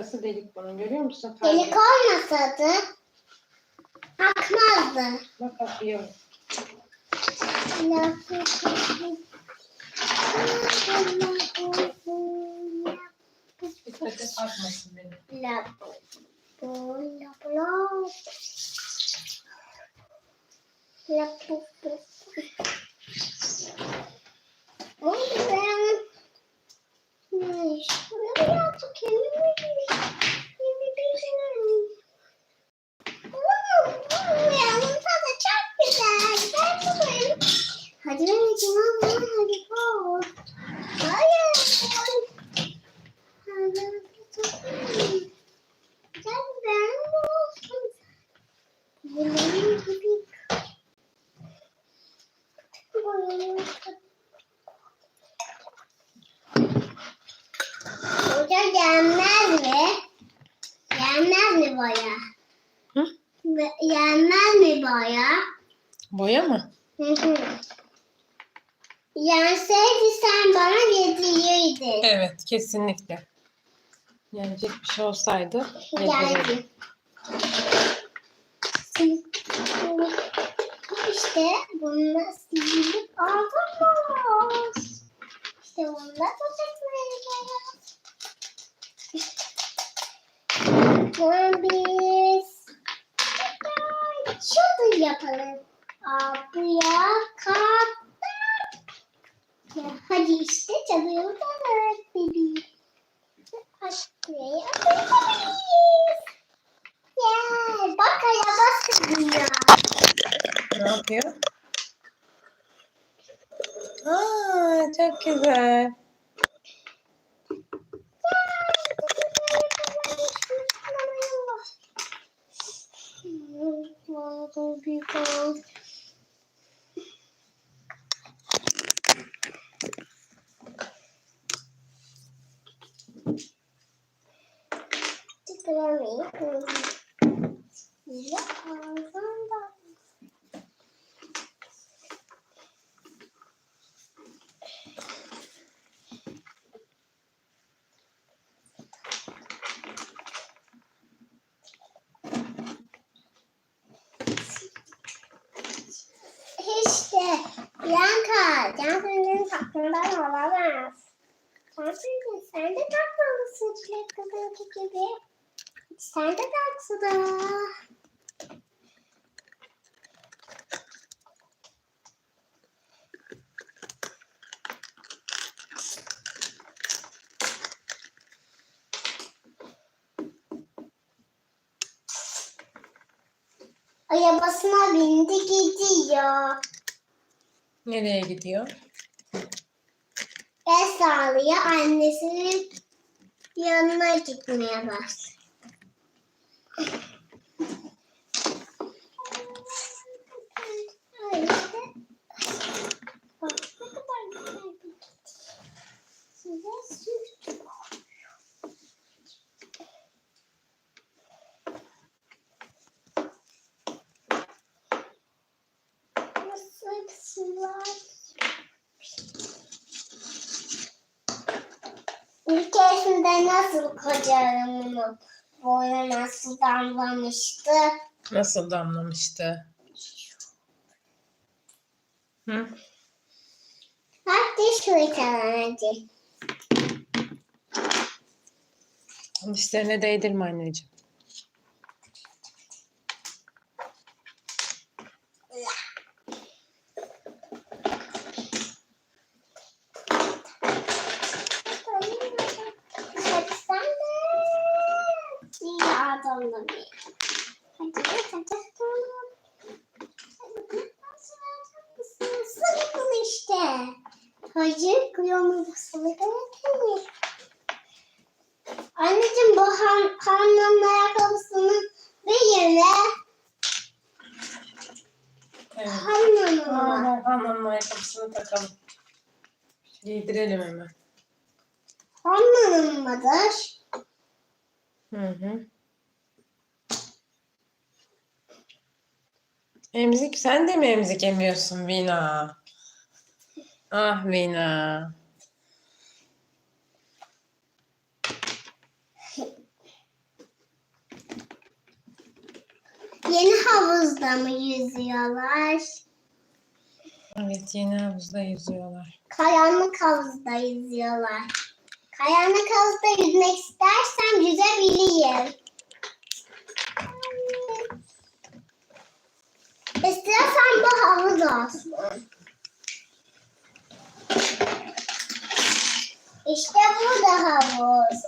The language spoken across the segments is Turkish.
Arkası delik bunun görüyor musun? Delik olmasaydı akmazdı. Bak akıyor. Dikkat et akmasın benim. La bu la bu la. La bu bu. Oldu ben. Ne? Şunu birazcık kendime Yeni bir şey Oo, bu yanın tadı çok güzel. Ben de koyayım. Hadi anneciğim al al, hadi koy. Hayır. Hadi koy. Gel ben de olsun. Bunların gibi. Boyayım. Hoca gelmez mi? Gelmez mi boya? Hı? Ve- Gelmez mi boya? Boya mı? Hı hı. Yenseydi sen bana yedirirdin. Evet kesinlikle. Yenecek bir şey olsaydı. Geldi. İşte bunu silip aldınız. İşte bunu da tutacağız. Bunu biz çadır yapalım. Abiye kalk. Ya, hadi işte alalım bebeğim. Aşkıya yapabiliriz. Gel bak araba sürüyor. Ne yapıyor? Aa çok güzel. İşte Sen de tak suda. Arabasına bindi gidiyor. Nereye gidiyor? El sağlıyor annesinin yanına gitmeye başladı. Ay işte. Bak ne kadar güzel bir kedi. Size sürdüm. Nasıl sular İlk keresinde nasıl kocarım bunu? Boya nasıl damlamıştı? Nasıl damlamıştı? Hı? Bak diş fırçalanacak. Dişlerine değdirme anneciğim. Hadi sen de. İyi bir. Hadi hadi. Sıkın işte. Hayır, kıyamı sıkın. Anneciğim bu han, hanımın ayakkabısını bir yere Evet. hanımıma. Aa, Hanımın ayakkabısını takalım. Giydirelim hemen. Hanımımadır. Hı hı. Emzik sen de mi emzik emiyorsun Vina? Ah Vina. Yeni havuzda mı yüzüyorlar? Evet yeni havuzda yüzüyorlar. Karanlık havuzda yüzüyorlar. Karanlık havuzda yüzmek istersem yüzebilirim. İstiyorsan bu havuz olsun. İşte burada havuz.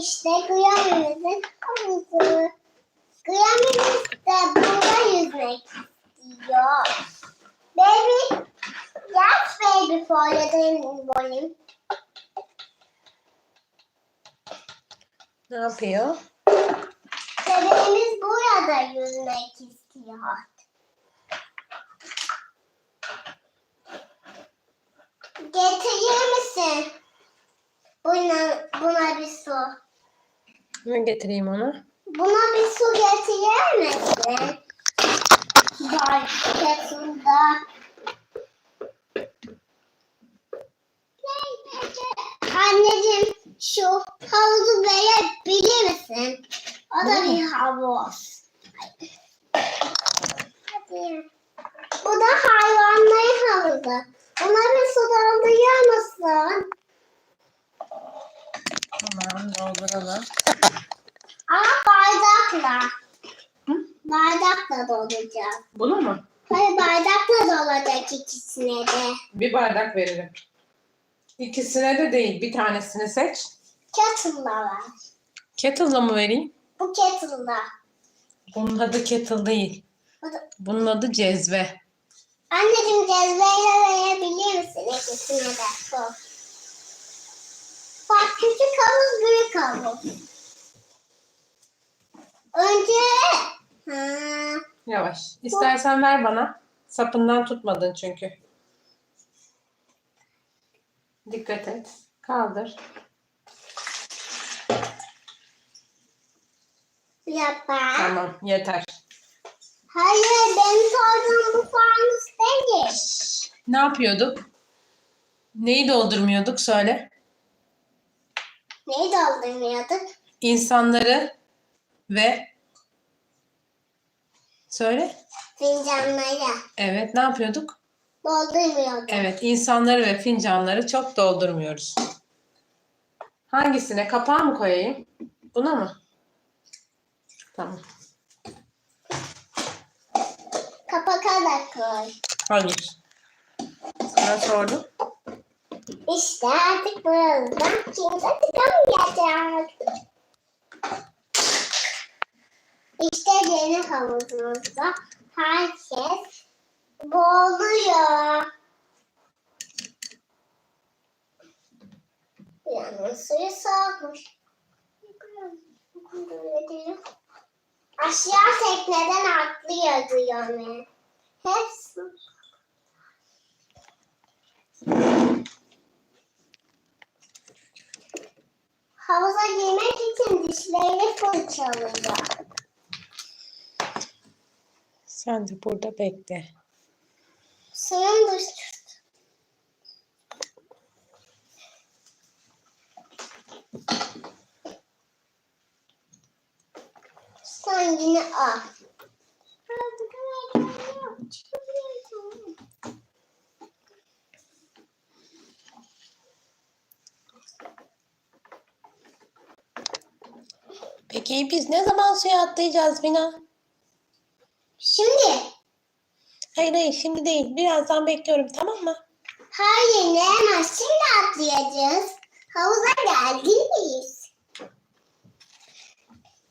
İşte Guyamimizin havuzu. Guyamimiz de burada yüzmek istiyor. Baby, yes baby for the morning. Ne yapıyor? Bebeğimiz burada yüzmek istiyor. Getirir misin? Buna, buna bir su. Ne getireyim ona? Buna bir su getirir misin? Var kettle'da. Anneciğim şu havuzu verebilir misin? O da bir havuz. Hadi. Bu da hayvanların havuzu. Buna bir su doldurur musun? Tamam dolduralım. Ama bardakla. Hı? Bardakla dolduracağız. Bunu mu? Hayır bardakla dolacak ikisine de. Bir bardak veririm. İkisine de değil. Bir tanesini seç. Kettle'la var. Kettle'la mı vereyim? Bu kettle'la. Bunun adı kettle değil. Bunun adı cezve. Anneciğim cezveyle verebilir misin ikisine de? Su. Bak küçük havuz büyük havuz. Önce ha, Yavaş. İstersen ver bana. Sapından tutmadın çünkü. Dikkat et. Kaldır. Yapar. Tamam yeter. Hayır benim sorduğum bu fanus değil. Ne yapıyorduk? Neyi doldurmuyorduk söyle. Neyi doldurmuyorduk? İnsanları ve söyle. Fincanları. Evet ne yapıyorduk? Doldurmuyorduk. Evet insanları ve fincanları çok doldurmuyoruz. Hangisine? Kapağı mı koyayım? Buna mı? Tamam. Kapaka da koy. Hayır. Sana sordum. İşte artık buradan kimse çıkamayacak. İşte yeni havuzumuzda herkes boğuluyor. Yanın suyu soğukmuş. Aşağı tekneden atlıyor diyor Hepsi. Havuza girmek için dişlerini fırçalıyor. Sen de burada bekle. Suyun düştü. Peki biz ne zaman suya atlayacağız Mina? Şimdi Hayır hayır şimdi değil. Birazdan bekliyorum tamam mı? hayır ne hemen şimdi atlayacağız. Havuza geldiniz.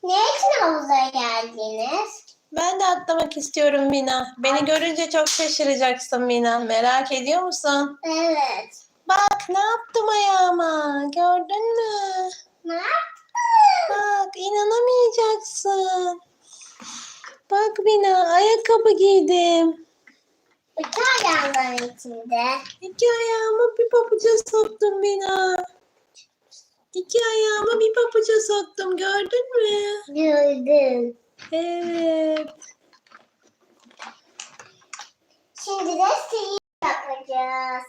Ne için havuza geldiniz? Ben de atlamak istiyorum Mina. Beni görünce çok şaşıracaksın Mina. Merak ediyor musun? Evet. Bak ne yaptım ayağıma. Gördün mü? Ne yaptın? Bak inanamayacaksın. Bak Mina ayakkabı giydim. İki ayağından içinde. İki ayağımı bir pabuca soktum Mina. İki ayağımı bir pabuca soktum gördün mü? Gördüm. Evet. Şimdi de sihir yapacağız.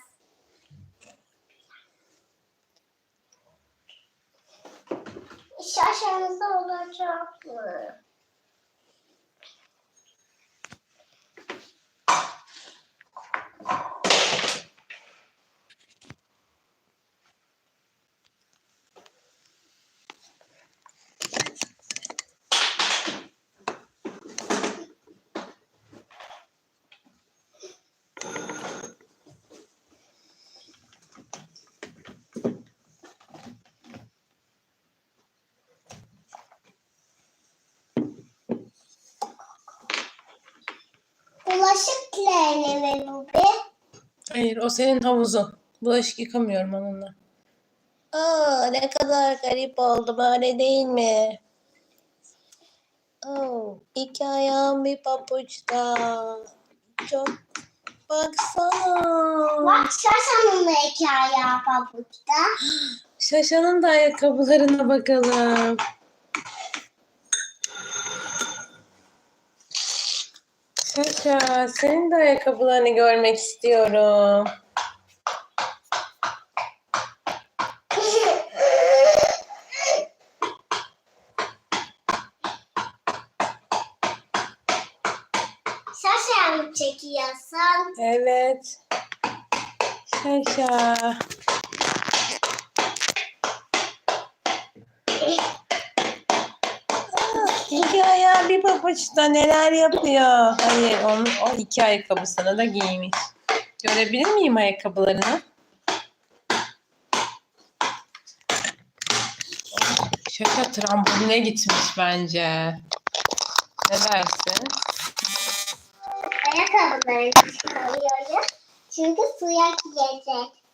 İş aşağınızda olacak mı? Bulaşık kirli mi bu be? Hayır o senin havuzun. Bulaşık yıkamıyorum onunla. Aa ne kadar garip oldu böyle değil mi? Oo, iki ayağım bir pabuçta. Çok baksana. Bak şaşanın da iki ayağı pabuçta. Şaşa'nın da ayakkabılarına bakalım. Şaşa, senin de ayakkabılarını görmek istiyorum. Şaşa mı çekiyorsun? Evet. Şaşa. Bir pabuçta neler yapıyor? Hayır, onun, o iki ayakkabısını da giymiş. Görebilir miyim ayakkabılarını? Şaka tramboline gitmiş bence. Ne dersin? Ayakkabılarını çıkarıyorum. Çünkü suya girecek.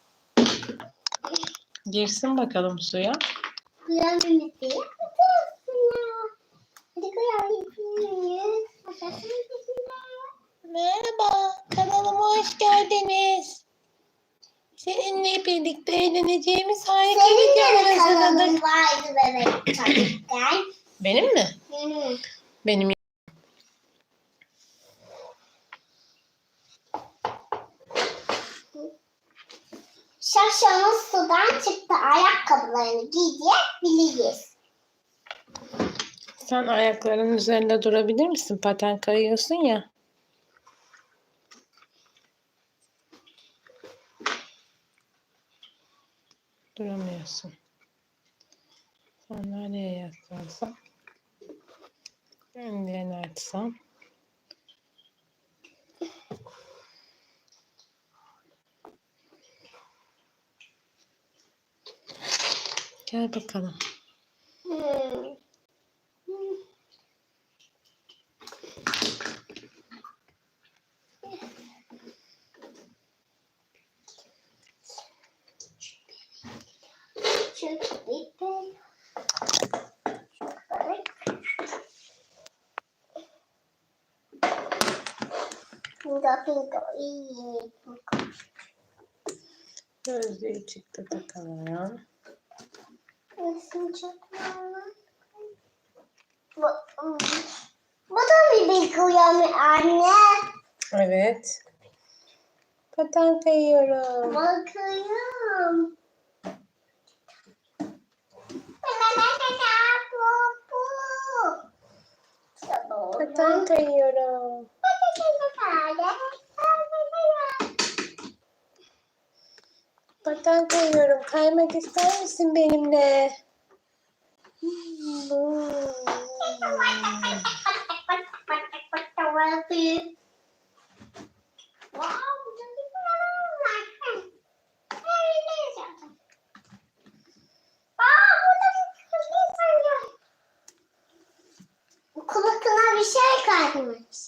Girsin bakalım suya. Suya mimisi yapacağız ya. Hadi koyalım. Aşağısını Merhaba, kanalıma hoş geldiniz. Seninle birlikte eğleneceğimiz harika videolar bir hazırladık. vardı bebek çocukken. Benim mi? Hı. Benim Şaşamız sudan çıktı. Ayakkabılarını giydirebiliriz. Sen ayaklarının üzerinde durabilir misin? Paten kayıyorsun ya. Duramıyorsun. Sandalyeye yaslansam. Ellerini açsam. Gel bakalım. Hmm. Çok bitti. Pinto, pinto, iyi. Gözlüğü çıktı takalım. Resim çekmem. Bu, bu da bir bilgi uyanı anne. Evet. Paten kayıyorum. Bakıyorum. Paten kayıyorum. Paten kayıyorum. Kaymak ister misin benimle? Kulakına bir şey kalkmış.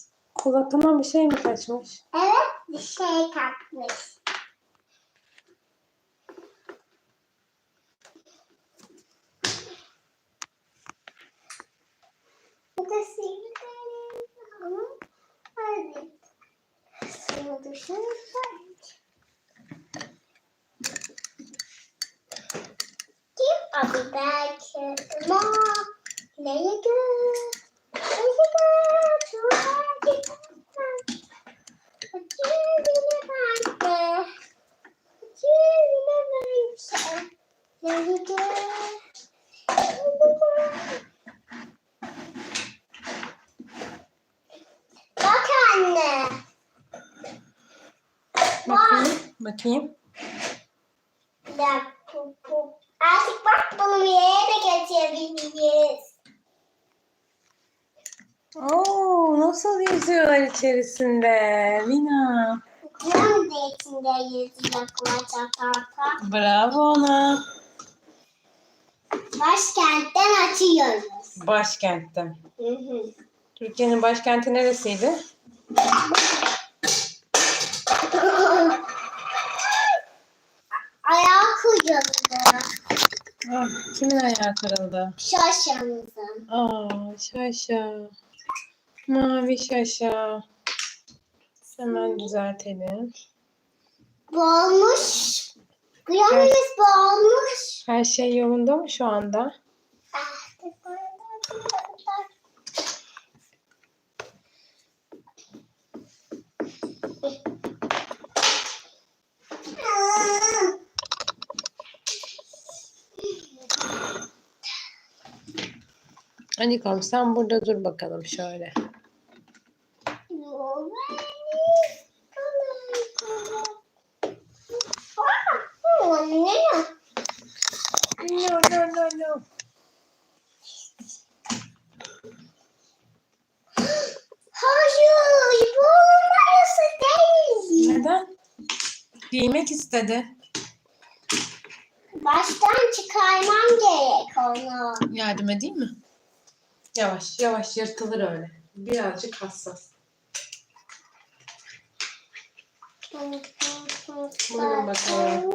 Kulakıma bir şey mi kaçmış? Evet, bir şey kalkmış. Bak anne. Bakayım. Bakayım. Artık bak bunu bir yere de getirebiliriz. Oo, nasıl yüzüyorlar içerisinde Mina? Nerede içinde yüzüyor kulak atarsa? Bravo ona. Başkentten açıyoruz. Başkentten. Hı hı. Türkiye'nin başkenti neresiydi? Ayağı kırıldı. Ah, kimin ayağı kırıldı? Şaşamızın. Aa, şaşa. Mavi şaşa. Hemen düzeltelim. Boğulmuş. Kıyamamız boğulmuş. Her şey yolunda mı şu anda? Hadi sen burada dur bakalım şöyle. No, no, no, no. Hayır, bu numarası değil. Neden? Giymek istedi. Baştan çıkarmam gerek onu. Yardım edeyim mi? Yavaş yavaş yırtılır öyle. Birazcık hassas. Buyurun bakalım.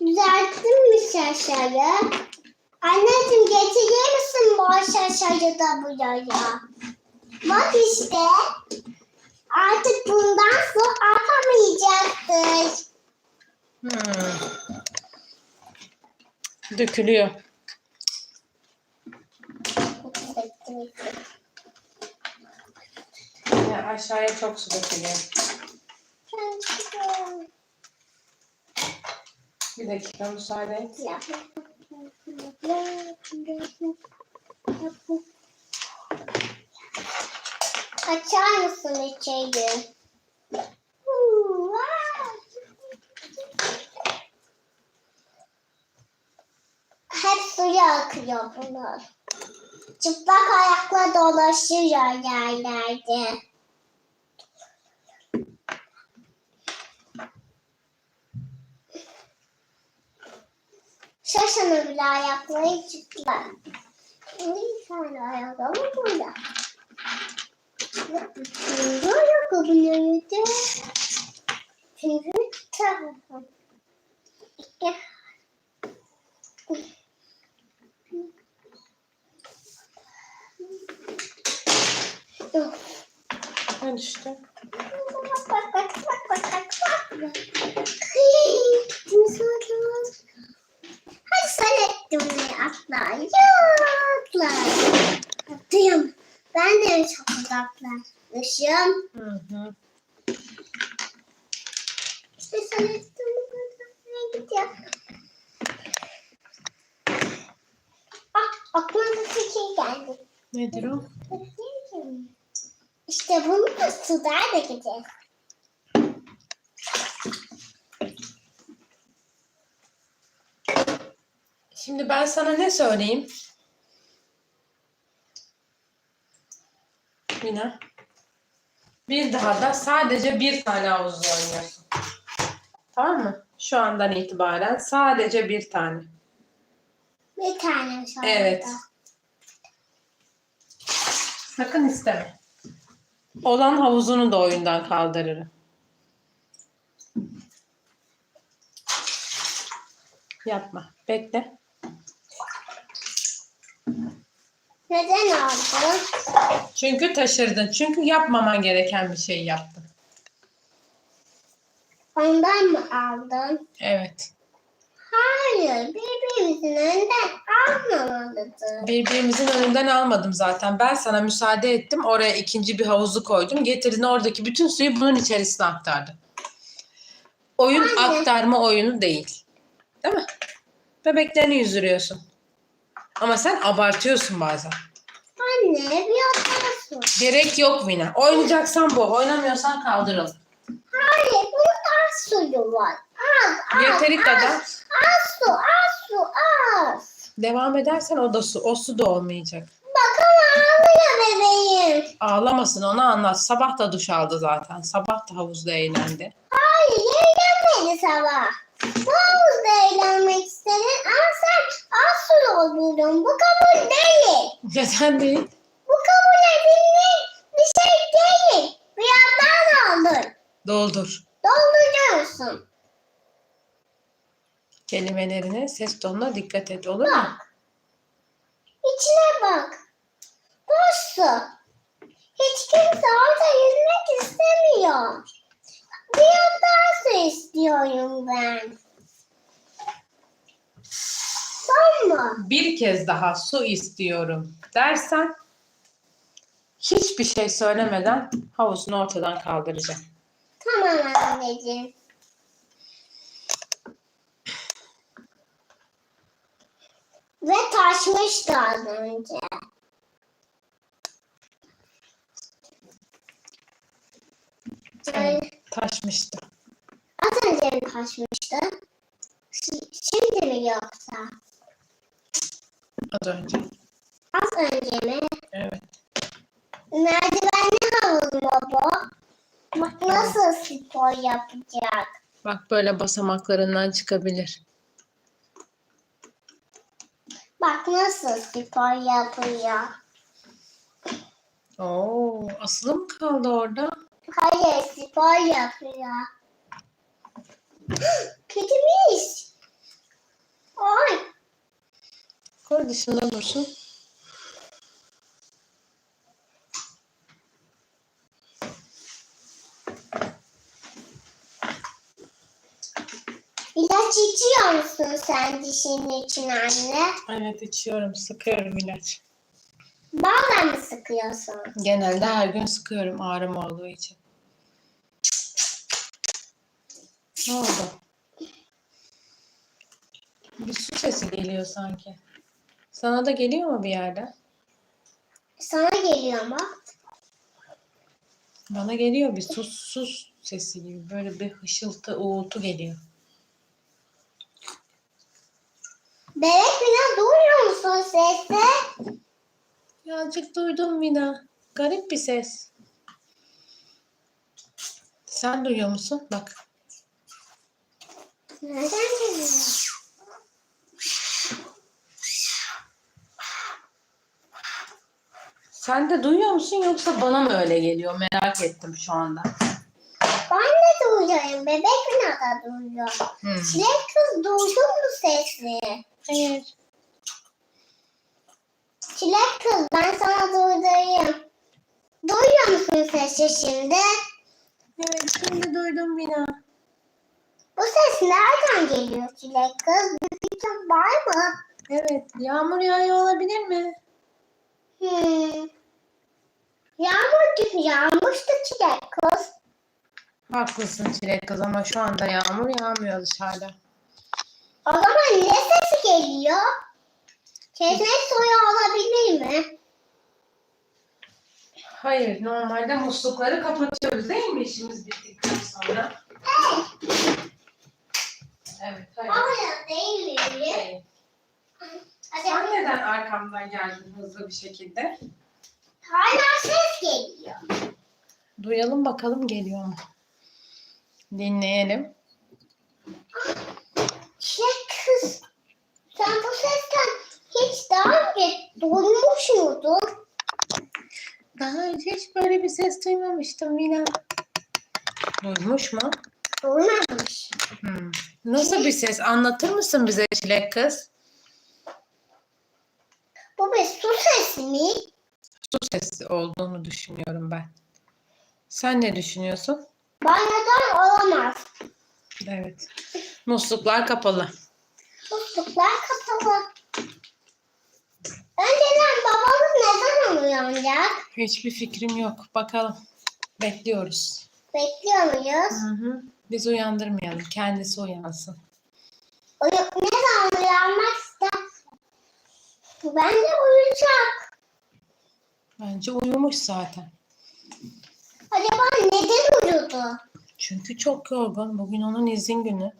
Düzelttin mi şaşayı? Anneciğim getirir misin bu şaşayı da buraya? Bak işte. Artık bundan sonra akamayacaktır. Hmm. Dökülüyor. Ya aşağıya çok su dökülüyor. Bir dakika müsaade et. Açar mısın içeri? Hep suya akıyor bunlar. Çıplak ayakla dolaşıyor yerlerde. Şaşanın bile ayakları çıplak. Bir tane ayakkabı burada. Şimdi ayakkabıları Şimdi tarafım. İki. Ne düştü? Bak bak bak bak bak bak bak. Hii, timsahlar. Ettin mi atla? Atla. Atlayayım. Ben de çok uzaklaşmışım. Hı hı. İşte ettin mi? Gidiyor. Ah aklıma bir fikir geldi. Nedir o? İşte bunu da suda dökeceğiz. Şimdi ben sana ne söyleyeyim? Mina. Bir daha da sadece bir tane havuzda oynuyorsun. Tamam mı? Şu andan itibaren sadece bir tane. Bir tane şu anda. Evet. Sakın isteme. Olan havuzunu da oyundan kaldırırım. Yapma. Bekle. Neden aldın? Çünkü taşırdın. Çünkü yapmaman gereken bir şey yaptın. Ondan mı aldın? Evet. Hayır, birbirimizin önünden almamalıydı. Birbirimizin önünden almadım zaten. Ben sana müsaade ettim. Oraya ikinci bir havuzu koydum. Getirdin oradaki bütün suyu bunun içerisine aktardın. Oyun Anne. aktarma oyunu değil. Değil mi? Bebeklerini yüzdürüyorsun. Ama sen abartıyorsun bazen. Anne, bir atarsın. Gerek yok Mina. Oynayacaksan bu. Oynamıyorsan kaldıralım. Hayır, bunun az suyu var. Az, az, Yeteri az, kadar. Az su, az su, az. Devam edersen o da su. O su da olmayacak. Bak ama ağlıyor bebeğim. Ağlamasın ona anlat. Sabah da duş aldı zaten. Sabah da havuzda eğlendi. Hayır, eğlenmedi sabah. Bu havuzda eğlenmek istedin ama sen az su doldurdun. Bu kabul değil. Neden değil? Bu kabul edilir bir şey değil. Bir yandan aldın. Doldur. Dolduruyorsun. Kelimelerine, ses tonuna dikkat et olur mu? Bak. İçine bak. Boş su. Hiç kimse orada yüzmek istemiyor. Bir yandan su istiyorum ben. Son mu? Bir kez daha su istiyorum dersen hiçbir şey söylemeden havuzunu ortadan kaldıracağım. Tamam anneciğim. Ve taşmıştı az önce. Yani Taşmıştı. az önce mi taşmıştı? Şi- Şimdi mi yoksa? Az önce. Az önce mi? Evet. Merdivenli havuz mu bu? Bak nasıl spor yapacak? Bak böyle basamaklarından çıkabilir. Bak nasıl spor yapıyor. Oo, asılı mı kaldı orada? Hayır spor yapıyor. Kötümüş. Ay Koy dışında dursun. ilaç içiyor musun sen dişinin için anne? Evet içiyorum. Sıkıyorum ilaç. Bazen mi sıkıyorsun? Genelde her gün sıkıyorum ağrım olduğu için. Ne oldu? Bir su sesi geliyor sanki. Sana da geliyor mu bir yerden? Sana geliyor mu? Bana geliyor bir sus sus sesi gibi. Böyle bir hışıltı, uğultu geliyor. Bebek bile duyuyor musun sesi? Birazcık duydum Mina. Garip bir ses. Sen duyuyor musun? Bak. Nereden geliyor? Sen de duyuyor musun yoksa bana mı öyle geliyor? Merak ettim şu anda. Ben de duyuyorum. Bebek bile de duyuyor. Hmm. Çilek kız duydun mu sesi? Hayır. Çilek kız ben sana duyurayım. Duyuyor musun sesi şimdi? Evet şimdi duydum Mina. Bu ses nereden geliyor Çilek kız? Bir fikrin var mı? Evet yağmur yağıyor olabilir mi? Hmm. Yağmur gibi yağmıştı Çilek kız. Haklısın Çilek kız ama şu anda yağmur yağmıyor dışarıda. O zaman ne sesi geliyor? Çeşme suyu olabilir mi? Hayır normalde muslukları kapatıyoruz değil mi işimiz bittikten sonra? Evet hayır. Hayır değil mi? Hayır. Sen neden arkamdan geldin hızlı bir şekilde? Hala ses geliyor. Duyalım bakalım geliyor mu? Dinleyelim. Çilek kız. Sen bu sesten hiç daha önce duymuş muydun? Daha önce hiç böyle bir ses duymamıştım Mina. Duymuş mu? Duymamış. Hmm. Nasıl bir ses? Anlatır mısın bize Çilek kız? Bu bir su sesi mi? Su sesi olduğunu düşünüyorum ben. Sen ne düşünüyorsun? Banyodan olamaz. Evet. Musluklar kapalı. Musluklar kapalı. Önceden babamız ne zaman uyanacak? Hiçbir fikrim yok. Bakalım. Bekliyoruz. Bekliyor muyuz? Hı hı. Biz uyandırmayalım. Kendisi uyansın. Uyu ne zaman uyanmak isterse. Bence uyuyacak. Bence uyumuş zaten. Acaba neden uyudu? Çünkü çok yorgun. Bugün onun izin günü.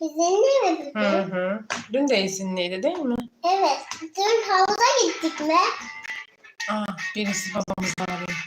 İzinli mi bugün? Hı hı. Dün de izinliydi değil mi? Evet. Dün havuza gittik mi? Aa, birisi babamızı arıyor.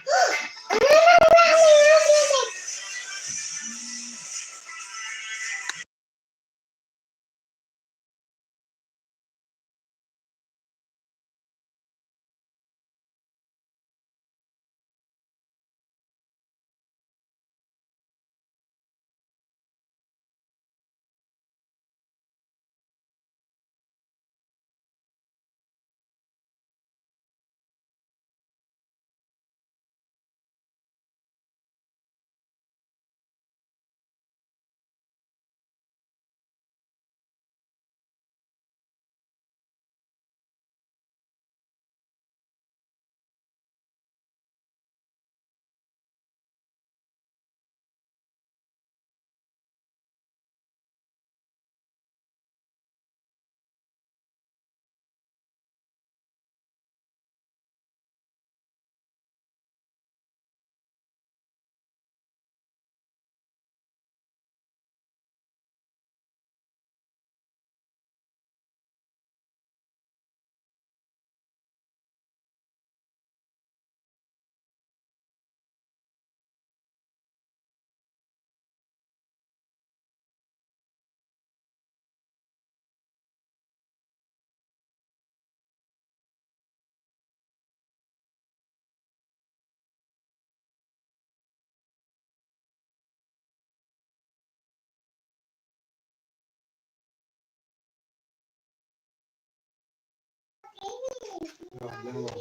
Ya ne var?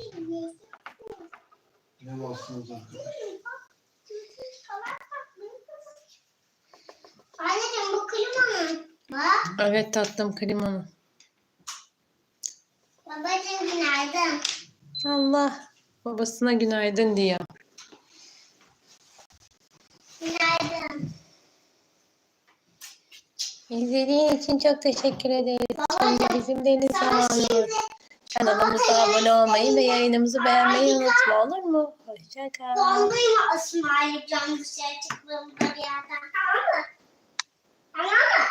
Ne varsınız arkadaş? Anneciğim bu klimanın. Bak Evet tatlım klimanı. babacığım günaydın. Allah babasına günaydın diyor. Günaydın. İzlediğin için çok teşekkür ederiz. Şimdi bizim deniz Sana zamanımız. Kanalımıza abone olmayı ve yayınımızı beğenmeyi unutma olur mu? Hoşçakal. dondurma ısmarlayacağım dışarı çıktığımda bir yerden. Tamam mı? Tamam mı?